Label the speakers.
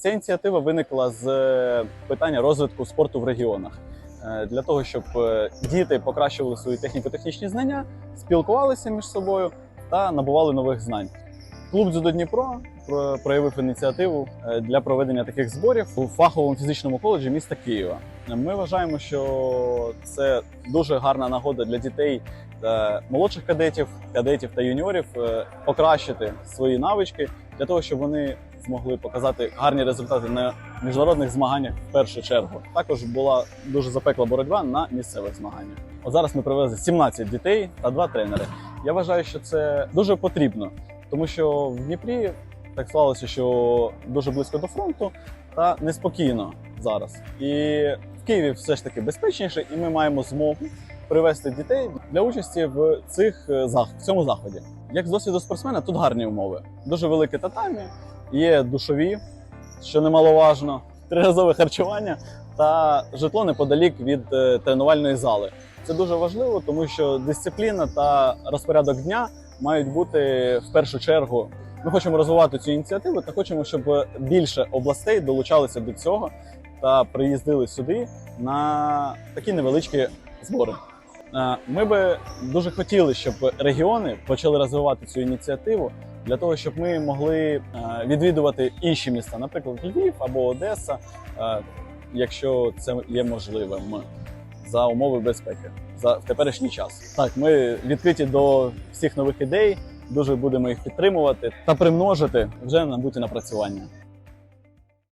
Speaker 1: Ця ініціатива виникла з е, питання розвитку спорту в регіонах Е, для того, щоб е, діти покращували свої техніко-технічні знання, спілкувалися між собою та набували нових знань. Клуб дзюдо Дніпро проявив ініціативу для проведення таких зборів у фаховому фізичному коледжі міста Києва. Ми вважаємо, що це дуже гарна нагода для дітей та молодших кадетів, кадетів та юніорів покращити свої навички для того, щоб вони змогли показати гарні результати на міжнародних змаганнях в першу чергу. Також була дуже запекла боротьба на місцевих змаганнях. От зараз ми привезли 17 дітей та два тренери. Я вважаю, що це дуже потрібно, тому що в Дніпрі так склалося, що дуже близько до фронту та неспокійно зараз. І в Києві все ж таки безпечніше, і ми маємо змогу привести дітей для участі в цих е, в цьому заході. Як з досвіду спортсмена, тут гарні умови. Дуже велике татамі, є душові, що немаловажно, триразове харчування та житло неподалік від е, тренувальної зали. Це дуже важливо, тому що дисципліна та розпорядок дня мають бути в першу чергу. Ми хочемо розвивати цю ініціативу та хочемо, щоб більше областей долучалися до цього та приїздили сюди на такі невеличкі збори. Е, Ми би дуже хотіли, щоб регіони почали розвивати цю ініціативу для того, щоб ми могли е, відвідувати інші міста, наприклад, Львів або Одеса, е, якщо це є можливим за умови безпеки за в теперішній час. Так, ми відкриті до всіх нових ідей, дуже будемо їх підтримувати та примножити вже набуті напрацювання.